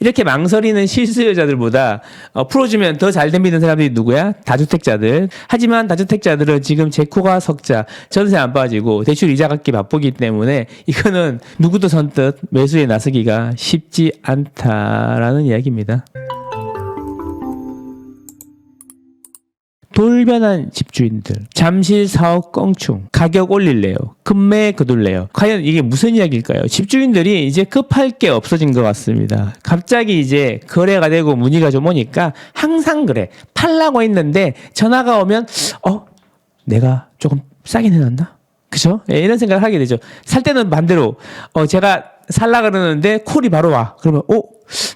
이렇게 망설이는 실수요자들보다 어, 풀어주면 더 잘 됩니다 사람들이 누구야? 다주택자들. 하지만 다주택자들은 지금 제코가 석자, 전세 안 빠지고 대출 이자 갚기 바쁘기 때문에 이거는 누구도 선뜻 매수에 나서기가 쉽지 않다라는 이야기입니다. 돌변한 집주인들, 잠실 사업 껑충, 가격 올릴래요, 금매 거둘래요. 과연 이게 무슨 이야기일까요? 집주인들이 이제 급할 게 없어진 것 같습니다. 갑자기 이제 거래가 되고 문의가 좀 오니까 항상 그래. 팔라고 했는데 전화가 오면 어 내가 조금 싸게 내놨나? 그죠? 예, 이런 생각을 하게 되죠. 살 때는 반대로 어 제가 살라 그러는데 콜이 바로 와. 그러면 어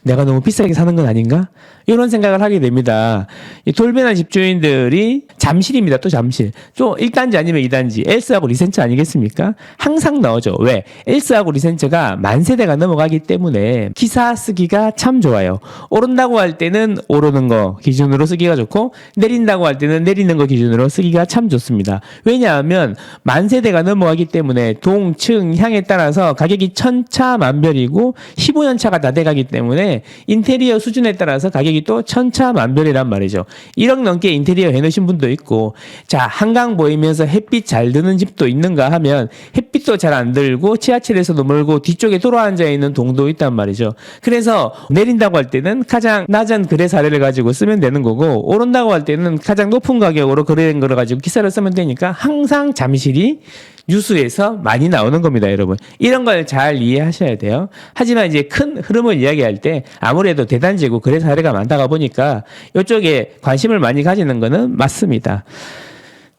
내가 너무 비싸게 사는 건 아닌가? 이런 생각을 하게 됩니다. 이 돌변한 집주인들이 잠실입니다. 또 잠실. 또 1단지 아니면 2단지. 엘스하고 리센처 아니겠습니까? 항상 나오죠. 왜? 엘스하고 리센처가 만 세대가 넘어가기 때문에 기사 쓰기가 참 좋아요. 오른다고 할 때는 오르는 거 기준으로 쓰기가 좋고 내린다고 할 때는 내리는 거 기준으로 쓰기가 참 좋습니다. 왜냐하면 만 세대가 넘어가기 때문에 동, 층, 향에 따라서 가격이 천차만별이고 15년 차가 다 돼가기 때문에 인테리어 수준에 따라서 가격이 또 천차만별이란 말이죠. 1억 넘게 인테리어 해놓으신 분도 있고 자 한강 보이면서 햇빛 잘 드는 집도 있는가 하면 햇빛도 잘 안 들고 지하철에서도 멀고 뒤쪽에 돌아 앉아 있는 동도 있단 말이죠. 그래서 내린다고 할 때는 가장 낮은 거래 사례를 가지고 쓰면 되는 거고 오른다고 할 때는 가장 높은 가격으로 거래된 거를 가지고 기사를 쓰면 되니까 항상 잠실이 뉴스에서 많이 나오는 겁니다, 여러분. 이런 걸 잘 이해하셔야 돼요. 하지만 이제 큰 흐름을 이야기할 때 아무래도 대단지고 거래 사례가 많다가 보니까 이쪽에 관심을 많이 가지는 거는 맞습니다.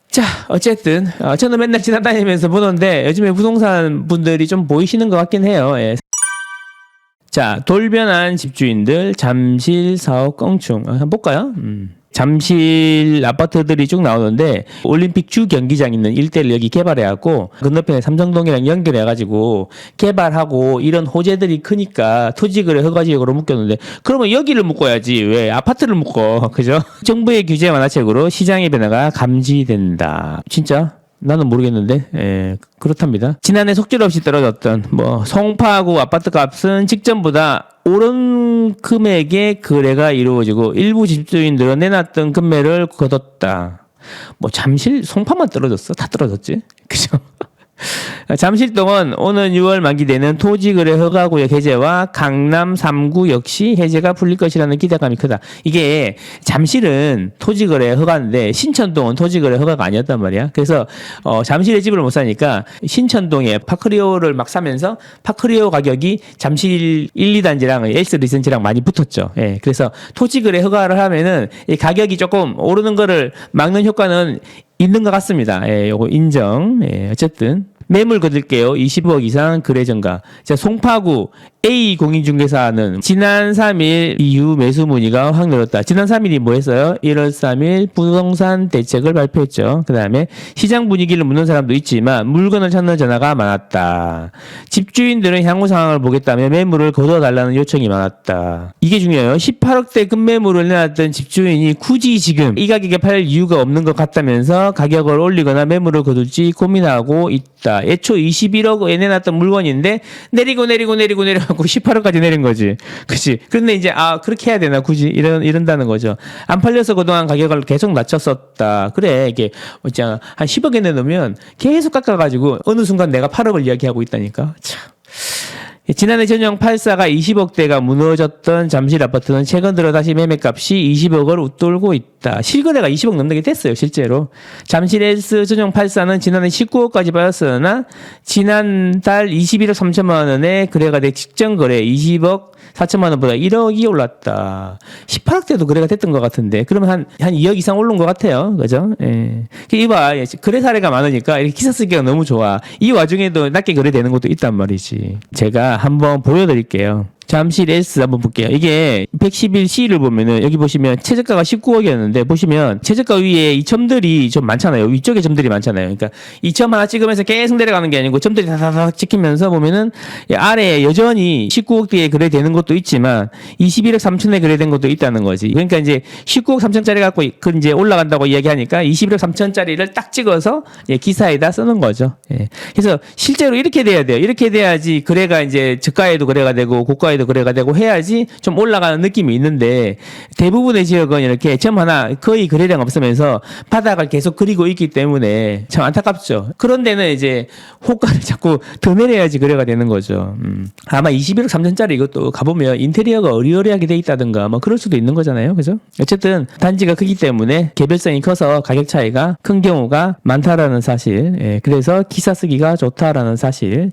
자, 어쨌든 어, 저는 맨날 지나다니면서 보는데 요즘에 부동산 분들이 좀 보이시는 것 같긴 해요. 예. 자, 돌변한 집주인들 잠실 사업 껑충 어, 한번 볼까요? 음. 잠실 아파트들이 쭉 나오는데 올림픽 주 경기장 있는 일대를 여기 개발해갖고 건너편에 삼성동이랑 연결해가지고 개발하고 이런 호재들이 크니까 토지거래 허가지역으로 묶였는데 그러면 여기를 묶어야지 왜 아파트를 묶어 그죠? 정부의 규제 완화책으로 시장의 변화가 감지된다. 진짜? 나는 모르겠는데 예, 그렇답니다. 지난해 속절없이 떨어졌던 뭐 송파구 아파트 값은 직전보다 오른 금액의 거래가 이루어지고 일부 집주인들은 내놨던 금매를 거뒀다. 뭐 잠실 송파만 떨어졌어? 다 떨어졌지? 그죠? 잠실 동은 오는 6월 만기되는 토지거래 허가구역 해제와 강남 3구 역시 해제가 풀릴 것이라는 기대감이 크다. 이게 잠실은 토지거래 허가인데 신천동은 토지거래 허가가 아니었단 말이야. 그래서 어, 잠실에 집을 못 사니까 신천동에 파크리오를 막 사면서 파크리오 가격이 잠실 1, 2단지랑 엘스 리센치랑 많이 붙었죠. 예. 그래서 토지거래 허가를 하면은 이 가격이 조금 오르는 거를 막는 효과는 있는 것 같습니다. 예, 요거 인정. 예, 어쨌든. 매물 거둘게요. 20억 이상 거래 증가. 자, 송파구 A 공인중개사는 지난 3일 이후 매수 문의가 확 늘었다. 지난 3일이 뭐 했어요? 1월 3일 부동산 대책을 발표했죠. 그 다음에 시장 분위기를 묻는 사람도 있지만 물건을 찾는 전화가 많았다. 집주인들은 향후 상황을 보겠다며 매물을 거둬달라는 요청이 많았다. 이게 중요해요. 18억대 급매물을 내놨던 집주인이 굳이 지금 이 가격에 팔 이유가 없는 것 같다면서 가격을 올리거나 매물을 거둘지 고민하고 있다. 애초 21억에 내놨던 물건인데 내리고 내리고 내리고 내려가고 18억까지 내린 거지. 그치? 그런데 이제 아 그렇게 해야 되나 굳이 이런 이런다는 거죠. 안 팔려서 그동안 가격을 계속 낮췄었다. 그래 이게 있잖아 한 10억에 내놓으면 계속 깎아가지고 어느 순간 내가 8억을 이야기하고 있다니까. 참. 지난해 전용 84가 20억대가 무너졌던 잠실 아파트는 최근 들어 다시 매매값이 20억을 웃돌고 있다. 실거래가 20억 넘게 됐어요, 실제로. 잠실 S 전용 84는 지난해 19억까지 빠졌으나 지난달 21억 3천만 원에 거래가 돼 직전 거래 20억 4천만 원보다 1억이 올랐다. 18억대도 거래가 됐던 것 같은데 그러면 한, 한 2억 이상 오른 것 같아요. 그죠? 예. 이봐. 예, 거래 사례가 많으니까 이렇게 기사 쓰기가 너무 좋아. 이 와중에도 낮게 거래되는 것도 있단 말이지. 제가 한번 보여드릴게요. 잠실 S 한번 볼게요. 이게 111C를 보면은 여기 보시면 최저가가 19억이었는데 보시면 최저가 위에 이 점들이 좀 많잖아요. 위쪽에 점들이 많잖아요. 그러니까 이 점 하나 찍으면서 계속 내려가는 게 아니고 점들이 다다닥 찍히면서 보면은 이 아래에 여전히 19억대에 거래되는 것도 있지만 21억 3천에 거래된 것도 있다는 거지. 그러니까 이제 19억 3천짜리 갖고 그 이제 올라간다고 이야기하니까 21억 3천짜리를 딱 찍어서 예, 기사에다 쓰는 거죠. 예. 그래서 실제로 이렇게 돼야 돼요. 이렇게 돼야지 거래가 이제 저가에도 거래가 되고 고가에 가까이도 거래가 되고 해야지 좀 올라가는 느낌이 있는데 대부분의 지역은 이렇게 점 하나 거의 거래량 없으면서 바닥을 계속 그리고 있기 때문에 참 안타깝죠. 그런 데는 이제 호가를 자꾸 더 내려야지 거래가 되는 거죠. 음. 아마 21억 3천짜리 이것도 가보면 인테리어가 어리어리하게 돼 있다든가 뭐 그럴 수도 있는 거잖아요. 그죠? 어쨌든 단지가 크기 때문에 개별성이 커서 가격 차이가 큰 경우가 많다라는 사실. 예, 그래서 기사 쓰기가 좋다라는 사실.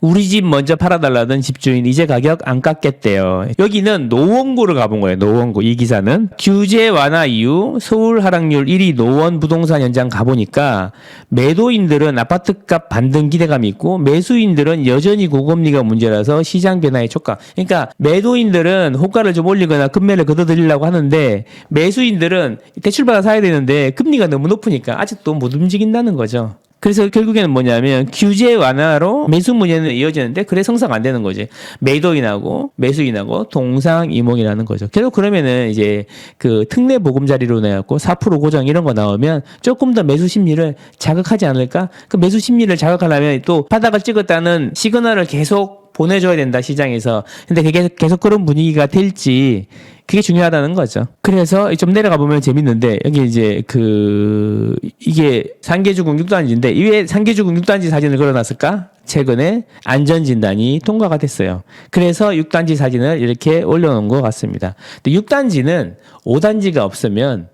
우리 집 먼저 팔아달라던 집주인 이제 가격 안 깎겠대요. 여기는 노원구를 가본 거예요. 노원구 이 기사는 규제 완화 이후 서울 하락률 1위 노원 부동산 현장 가보니까 매도인들은 아파트값 반등 기대감이 있고 매수인들은 여전히 고금리가 문제라서 시장 변화에 촉각. 그러니까 매도인들은 호가를 좀 올리거나 금매를 걷어들이려고 하는데 매수인들은 대출받아 사야 되는데 금리가 너무 높으니까 아직도 못 움직인다는 거죠. 그래서 결국에는 뭐냐면 규제 완화로 매수 문제는 이어지는데 그래 성사가 안 되는 거지. 매도인하고 매수인하고 동상이몽이라는 거죠. 결국 그러면은 이제 그 특례 보금자리로 내갖고 4% 고정 이런 거 나오면 조금 더 매수 심리를 자극하지 않을까? 그 매수 심리를 자극하려면 또 바닥을 찍었다는 시그널을 계속 보내줘야 된다 시장에서. 근데 그게 계속 그런 분위기가 될지 그게 중요하다는 거죠. 그래서 좀 내려가 보면 재밌는데 여기 이제 그 이게 상계주공 6단지인데 이왜 상계주공 6단지 사진을 걸어놨을까? 최근에 안전진단이 통과가 됐어요. 그래서 6단지 사진을 이렇게 올려놓은 것 같습니다. 근데 6단지는 5단지가 없으면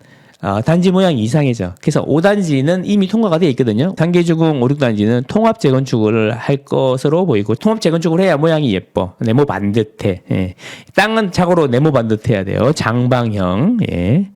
어, 단지 모양이 이상해져. 그래서 5단지는 이미 통과가 되어 있거든요. 단계주공 5, 6단지는 통합 재건축을 할 것으로 보이고 통합 재건축을 해야 모양이 예뻐. 네모 반듯해. 예. 땅은 자고로 네모 반듯해야 돼요. 장방형. 예.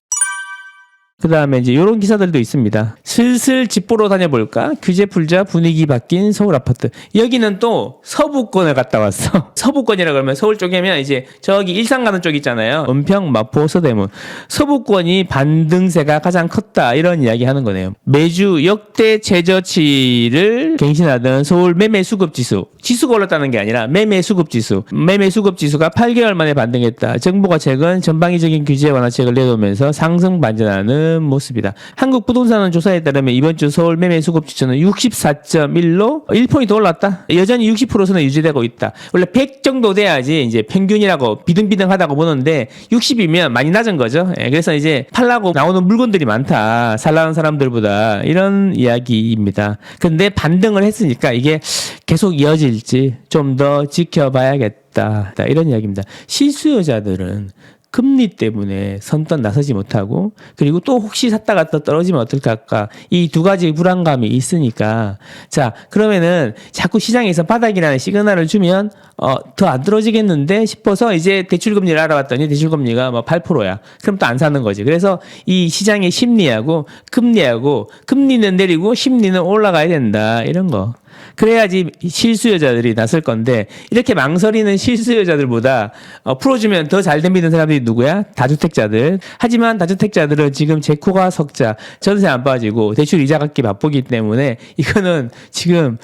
그 다음에 이제 이런 기사들도 있습니다. 슬슬 집 보러 다녀볼까? 규제 풀자 분위기 바뀐 서울 아파트. 여기는 또 서부권을 갔다 왔어. 서부권이라 그러면 서울 쪽이면 이제 저기 일산 가는 쪽 있잖아요. 은평, 마포, 서대문. 서부권이 반등세가 가장 컸다. 이런 이야기 하는 거네요. 매주 역대 최저치를 갱신하던 서울 매매 수급 지수. 지수가 올랐다는 게 아니라 매매 수급 지수. 매매 수급 지수가 8개월 만에 반등했다. 정부가 최근 전방위적인 규제 완화책을 내놓으면서 상승 반전하는 모습이다. 한국 부동산 조사에 따르면 이번 주 서울 매매 수급 지수는 64.1로 1포인트 올랐다. 여전히 60%선에 유지되고 있다. 원래 100 정도 돼야지 이제 평균이라고 비등비등하다고 보는데 60이면 많이 낮은 거죠. 예, 그래서 이제 팔라고 나오는 물건들이 많다. 살라는 사람들보다 이런 이야기입니다. 근데 반등을 했으니까 이게 계속 이어질지 좀 더 지켜봐야겠다. 이런 이야기입니다. 실수요자들은 금리 때문에 선뜻 나서지 못하고 그리고 또 혹시 샀다가 또 떨어지면 어떨까? 이 두 가지 불안감이 있으니까. 자 그러면은 자꾸 시장에서 바닥이라는 시그널을 주면 어 더 안 떨어지겠는데 싶어서 이제 대출 금리를 알아봤더니 대출 금리가 뭐 8%야. 그럼 또 안 사는 거지. 그래서 이 시장의 심리하고 금리하고 금리는 내리고 심리는 올라가야 된다. 이런 거 그래야지 실수요자들이 나설 건데 이렇게 망설이는 실수요자들보다 어, 풀어주면 더잘 됩니다 사람들이 누구야? 다주택자들. 하지만 다주택자들은 지금 재코가 석자, 전세 안 빠지고 대출 이자 갚기 바쁘기 때문에 이거는 지금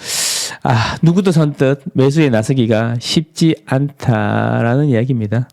아 누구도 선뜻 매수에 나서기가 쉽지 않다라는 이야기입니다.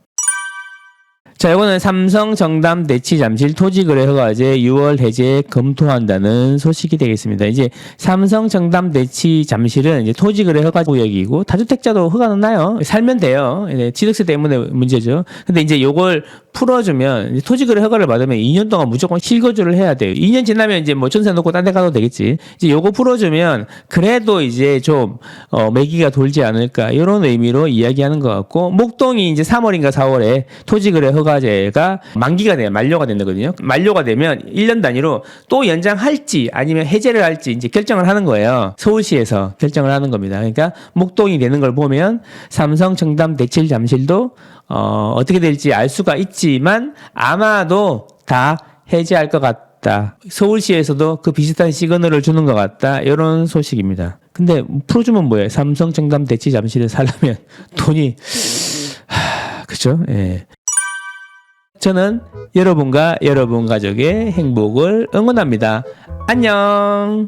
자, 이거는 삼성 정담 대치 잠실 토지 거래 허가제 6월 해제 검토한다는 소식이 되겠습니다. 이제 삼성 정담 대치 잠실은 이제 토지 거래 허가 구역이고 다주택자도 허가는 나요. 살면 돼요. 이제 취득세 때문에 문제죠. 근데 이제 요걸 풀어주면 토지거래 허가를 받으면 2년 동안 무조건 실거주를 해야 돼요. 2년 지나면 이제 뭐 전세 놓고 딴 데 가도 되겠지. 이제 요거 풀어주면 그래도 이제 좀 어, 매기가 돌지 않을까 이런 의미로 이야기하는 것 같고 목동이 이제 3월인가 4월에 토지거래 허가제가 만기가 돼요. 만료가 된다거든요. 만료가 되면 1년 단위로 또 연장할지 아니면 해제를 할지 이제 결정을 하는 거예요. 서울시에서 결정을 하는 겁니다. 그러니까 목동이 되는 걸 보면 삼성, 청담, 대칠, 잠실도 어, 어떻게 될지 알 수가 있지만 아마도 다 해제할 것 같다. 서울시에서도 그 비슷한 시그널을 주는 것 같다. 이런 소식입니다. 근데 풀어주면 뭐예요? 삼성, 청담, 대치, 잠실을 살려면 돈이 하, 그죠? 예. 저는 여러분과 여러분 가족의 행복을 응원합니다. 안녕.